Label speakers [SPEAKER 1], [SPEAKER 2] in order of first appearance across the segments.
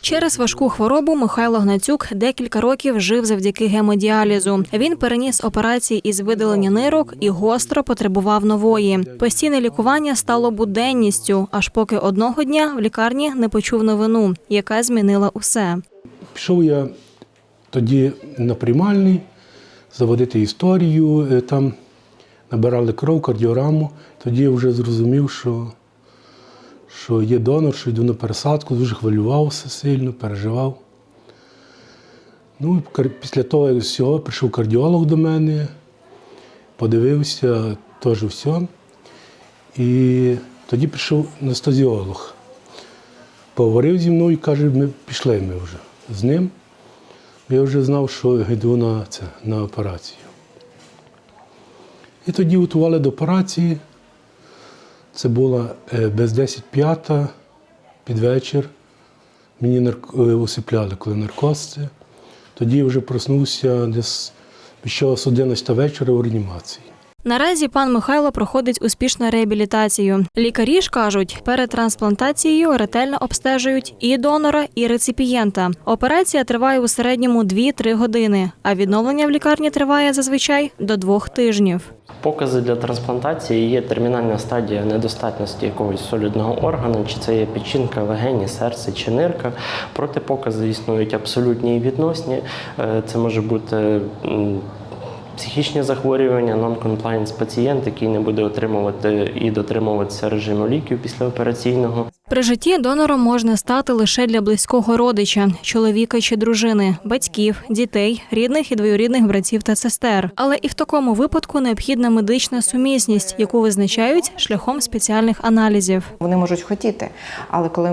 [SPEAKER 1] Через важку хворобу Михайло Гнацюк декілька років жив завдяки гемодіалізу. Він переніс операції із видалення нирок і гостро потребував нової. Постійне лікування стало буденністю, аж поки одного дня в лікарні не почув новину, яка змінила усе.
[SPEAKER 2] Пішов я тоді на приймальний заводити історію, е, там набирали кров, кардіораму. Тоді я вже зрозумів, що, що є донор, що йду на пересадку, дуже хвилювався сильно, переживав. Ну, після того як всього прийшов кардіолог до мене, подивився теж все. І тоді прийшов анестезіолог. Поговорив зі мною і каже, ми пішли ми вже з ним. Я вже знав, що йду на, це, на операцію. І тоді готували до операції. Це була е, без 10 п'ята під вечір. Мені нарк... е, усипляли, коли наркоз. Тоді я вже проснувся десь під час 11 вечора в реанімації.
[SPEAKER 1] Наразі пан Михайло проходить успішну реабілітацію. Лікарі ж кажуть, перед трансплантацією ретельно обстежують і донора, і реципієнта. Операція триває у середньому 2-3 години, а відновлення в лікарні триває зазвичай до двох тижнів.
[SPEAKER 3] Покази для трансплантації є термінальна стадія недостатності якогось солідного органу, чи це є печінка, легені, серце чи нирка. Протипокази існують абсолютні і відносні. Е, Це може бути психічні захворювання, non-compliance пацієнт, який не буде отримувати і дотримуватися режиму ліків післяопераційного.
[SPEAKER 1] При житті донором можна стати лише для близького родича, чоловіка чи дружини, батьків, дітей, рідних і двоюрідних братів та сестер. Але і в такому випадку необхідна медична сумісність, яку визначають шляхом спеціальних аналізів.
[SPEAKER 4] Вони можуть хотіти, але коли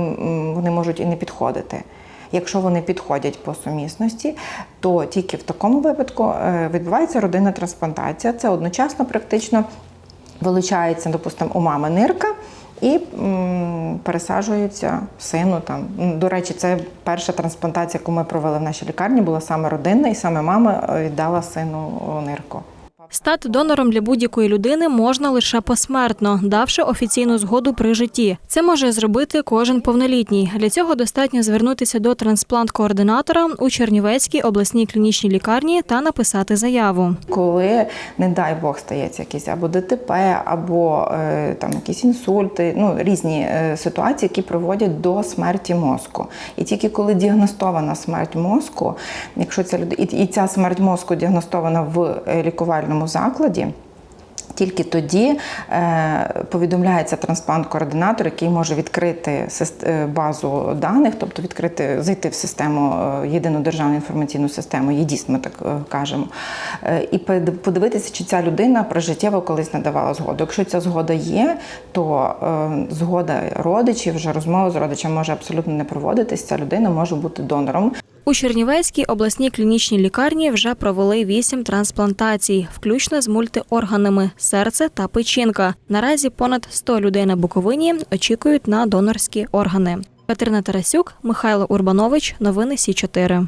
[SPEAKER 4] вони можуть і не підходити. Якщо вони підходять по сумісності, то тільки в такому випадку е, відбувається родинна трансплантація. Це одночасно практично вилучається, допустимо, у мами нирка. І м, пересаджується сину там. До речі, це перша трансплантація, яку ми провели в нашій лікарні, була саме родинна, і саме мама е, віддала сину нирку.
[SPEAKER 1] Стати донором для будь-якої людини можна лише посмертно, давши офіційну згоду при житті. Це може зробити кожен повнолітній. Для цього достатньо звернутися до трансплант-координатора у Чернівецькій обласній клінічній лікарні та написати заяву.
[SPEAKER 4] Коли, не дай Бог, стається якийсь або ДТП, або е, там якісь інсульти, ну різні е, ситуації, які приводять до смерті мозку. І тільки коли діагностована смерть мозку, якщо ця людина і, ця смерть мозку діагностована в е, лікувальному закладі. Тільки тоді е, повідомляється трансплант-координатор, який може відкрити е, базу даних, тобто відкрити, зайти в систему е, єдину державну інформаційну систему, ЄДІС, ми так кажемо, і подивитися, чи ця людина прожиттєво колись надавала згоду. Якщо ця згода є, то згода родичів, вже розмова з родичем може абсолютно не проводитись. Ця людина може бути донором.
[SPEAKER 1] У Чернівецькій обласній клінічній лікарні вже провели вісім трансплантацій, включно з мультиорганами серце та печінка. Наразі понад 100 людей на Буковині очікують на донорські органи. Катерина Тарасюк, Михайло Урбанович. Новини Сі 4